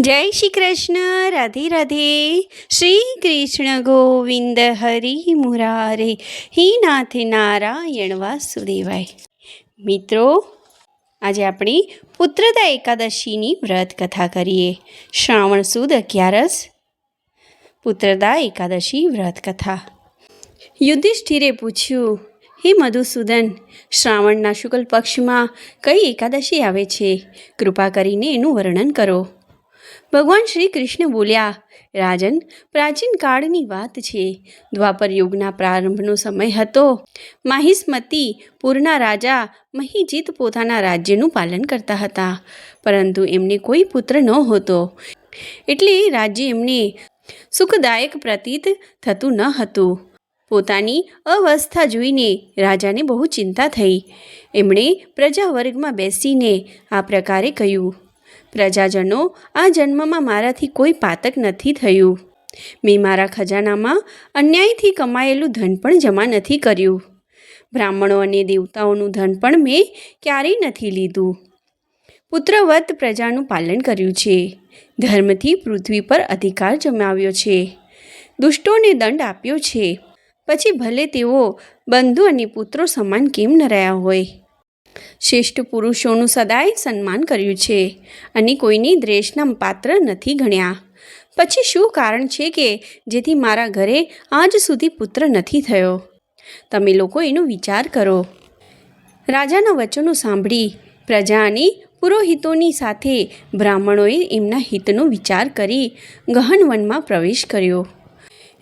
જય શ્રી કૃષ્ણ, રાધે રાધે. શ્રી કૃષ્ણ ગોવિંદ હરિ મુરારે. હિ નાથ નારાયણ વાસુદેવાય. મિત્રો, આજે આપણે પુત્રદા એકાદશીની વ્રત કથા કરીએ. શ્રાવણ સુદ અગિયારસ, પુત્રદા એકાદશી વ્રત કથા. યુધિષ્ઠિરે પૂછ્યું, હે મધુસૂદન, શ્રાવણના શુક્લ પક્ષમાં કઈ એકાદશી આવે છે? કૃપા કરીને એનું વર્ણન કરો. ભગવાન શ્રી કૃષ્ણ બોલ્યા, રાજન, પ્રાચીન કાળની વાત છે. દ્વાપર યુગના પ્રારંભનો સમય હતો. માહિસ્મતી પૂરના રાજા મહિજીત પોતાના રાજ્યનું પાલન કરતા હતા. પરંતુ એમને કોઈ પુત્ર ન હતો એટલે રાજ્ય એમને સુખદાયક પ્રતીત થતું ન હતું. પોતાની અવસ્થા જોઈને રાજાને બહુ ચિંતા થઈ. એમણે પ્રજા વર્ગમાં બેસીને આ પ્રકારે કહ્યું પ્રજાજનો, આ જન્મમાં મારાથી કોઈ પાતક નથી થયું. મેં મારા ખજાનામાં અન્યાયથી કમાયેલું ધન પણ જમા નથી કર્યું. બ્રાહ્મણો અને દેવતાઓનું ધન પણ મેં ક્યારેય નથી લીધું. પુત્રવત પ્રજાનું પાલન કર્યું છે. ધર્મથી પૃથ્વી પર અધિકાર જમાવ્યો છે. દુષ્ટોને દંડ આપ્યો છે. પછી ભલે તેઓ બંધુ અને પુત્રો સમાન કેમ ન રહ્યા હોય? શ્રેષ્ઠ પુરુષોનું સદાય સન્માન કર્યું છે અને કોઈની દ્રેષના પાત્ર નથી ગણ્યા. પછી શું કારણ છે કે જેથી મારા ઘરે આજ સુધી પુત્ર નથી થયો? તમે લોકો એનો વિચાર કરો. રાજાના વચનો સાંભળી પ્રજાની પુરોહિતોની સાથે બ્રાહ્મણોએ એમના હિતનો વિચાર કરી ગહન વનમાં પ્રવેશ કર્યો.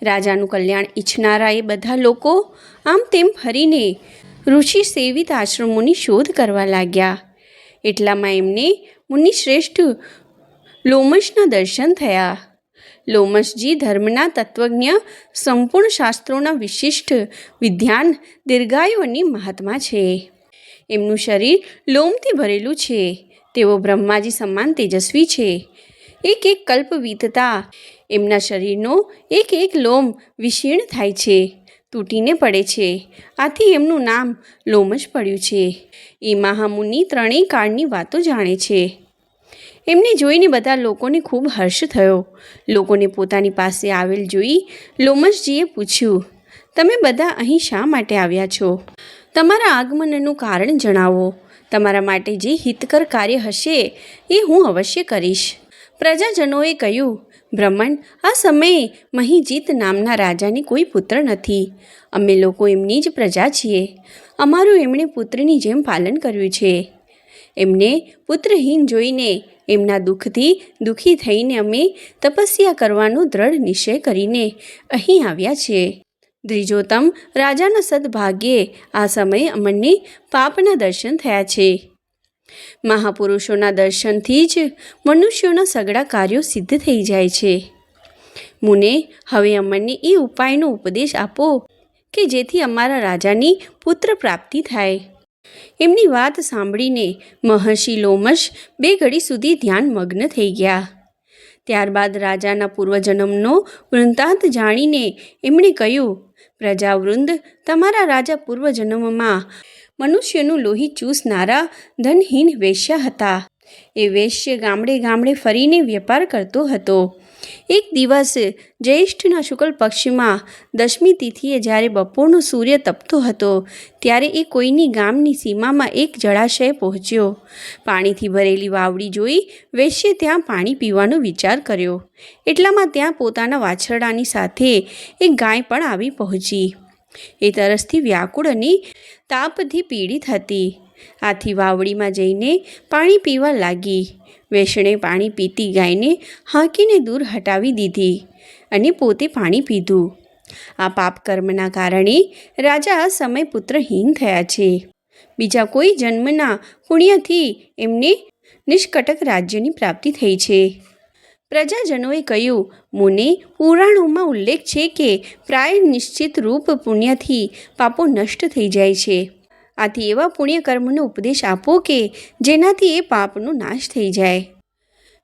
રાજાનું કલ્યાણ ઈચ્છનારા એ બધા લોકો આમ તેમ ફરીને ઋષિ સેવિત આશ્રમોની શોધ કરવા લાગ્યા. એટલામાં એમને મુનિશ્રેષ્ઠ લોમશના દર્શન થયા. લોમશજી ધર્મના તત્વજ્ઞ, સંપૂર્ણ શાસ્ત્રોના વિશિષ્ટ વિદ્યાન દીર્ઘાયુ મહાત્મા છે. એમનું શરીર લોમથી ભરેલું છે. તેઓ બ્રહ્માજી સમાન તેજસ્વી છે. એક એક કલ્પ વીતતા એમના શરીરનો એક એક લોમ વિશીર્ણ થાય છે. તૂટીને પડે છે. આથી એમનું નામ લોમ પડ્યું છે. એ મહામુનિ ત્રણેય કાળની વાતો જાણે છે. એમને જોઈને બધા લોકોને ખૂબ હર્ષ થયો. લોકોને પોતાની પાસે આવેલ જોઈ લોમશજીએ પૂછ્યું, તમે બધા અહીં શા માટે આવ્યા છો? તમારા આગમનનું કારણ જણાવો. તમારા માટે જે હિતકર કાર્ય હશે એ હું અવશ્ય કરીશ. પ્રજાજનોએ કહ્યું બ્રહ્મણ આ સમયે મહીજીત નામના રાજાને કોઈ પુત્ર નથી. અમે લોકો એમની જ પ્રજા છીએ. અમારું એમણે પુત્રની જેમ પાલન કર્યું છે. એમને પુત્રહીન જોઈને એમના દુઃખથી દુઃખી થઈને અમે તપસ્યા કરવાનો દ્રઢ નિશ્ચય કરીને અહીં આવ્યા છીએ. દ્વિજોતમ રાજાના સદભાગ્યે આ સમયે અમને પાપના દર્શન થયા છે. મહાપુરુષોના દર્શનથી જ મનુષ્યોના સગળા કાર્યો સિદ્ધ થઈ જાય છે. મુને, હવે અમરને એ ઉપાયનો ઉપદેશ આપો કે જેથી અમારા રાજાની પુત્ર પ્રાપ્તિ થાય. એમની વાત સાંભળીને મહર્ષિ લોમશ બે ઘડી સુધી ધ્યાન મગ્ન થઈ ગયા. ત્યારબાદ રાજાના પૂર્વજન્મનો વૃંતાંત જાણીને એમણે કહ્યું, પ્રજાવૃંદ, તમારા રાજા પૂર્વજન્મમાં મનુષ્યનું લોહી ચૂસનારા ધનહીન વેશ્યા હતા. એ વેશ્ય ગામડે ગામડે ફરીને વેપાર કરતો હતો. એક દિવસ જ્યેષ્ઠના શુક્લ પક્ષમાં દશમી તિથિએ જ્યારે બપોરનો સૂર્ય તપતો હતો, ત્યારે એ કોઈની ગામની સીમામાં એક જળાશય પહોંચ્યો. પાણીથી ભરેલી વાવડી જોઈ વેશ્યે ત્યાં પાણી પીવાનો વિચાર કર્યો. એટલામાં ત્યાં પોતાના વાછરડાની સાથે એક ગાય પણ આવી પહોંચી. એ તરસથી વ્યાકુળ અને તાપથી પીડિત હતી. આથી વાવડીમાં જઈને પાણી પીવા લાગી. વેષણે પાણી પીતી ગાયને હાંકીને દૂર હટાવી દીધી અને પોતે પાણી પીધું. આ પાપ કર્મના કારણે રાજા આ સમય પુત્રહીન થયા છે. બીજા કોઈ જન્મના પુણ્યથી એમને નિષ્કટક રાજ્યની પ્રાપ્તિ થઈ છે. પ્રજાજનોએ કહ્યું, મુને, પુરાણોમાં ઉલ્લેખ છે કે પ્રાય નિશ્ચિત રૂપ પુણ્યથી પાપો નષ્ટ થઈ જાય છે. આથી એવા પુણ્યકર્મનો ઉપદેશ આપો કે જેનાથી એ પાપનો નાશ થઈ જાય.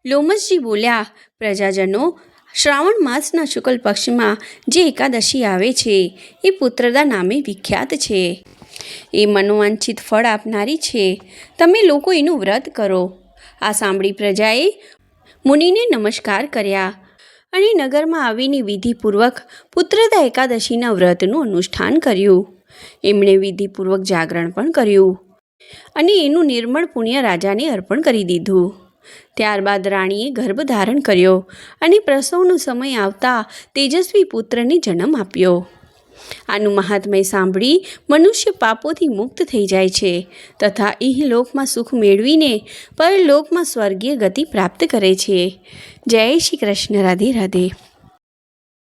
લોમસજી બોલ્યા, પ્રજાજનો, શ્રાવણ માસના શુક્લ પક્ષમાં જે એકાદશી આવે છે, એ પુત્રદા નામે વિખ્યાત છે. એ મનોવાંછિત ફળ આપનારી છે. તમે લોકો એનું વ્રત કરો. આ સાંભળી પ્રજાએ મુનિને નમસ્કાર કર્યા. અને નગરમાં આવીને વિધિપૂર્વક પુત્રદા એકાદશીના વ્રતનું અનુષ્ઠાન કર્યું. એમણે વિધિપૂર્વક જાગરણ પણ કર્યું અને એનું નિર્મળ પુણ્ય રાજાને અર્પણ કરી દીધું. ત્યારબાદ રાણીએ ગર્ભ ધારણ કર્યો અને પ્રસવનો સમય આવતા તેજસ્વી પુત્રને જન્મ આપ્યો. આનું મહાત્મય સાંભળી મનુષ્ય પાપોથી મુક્ત થઈ જાય છે તથા ઇહલોકમાં સુખ મેળવીને પરલોકમાં સ્વર્ગીય ગતિ પ્રાપ્ત કરે છે. જય શ્રી કૃષ્ણ, રાધે રાધે.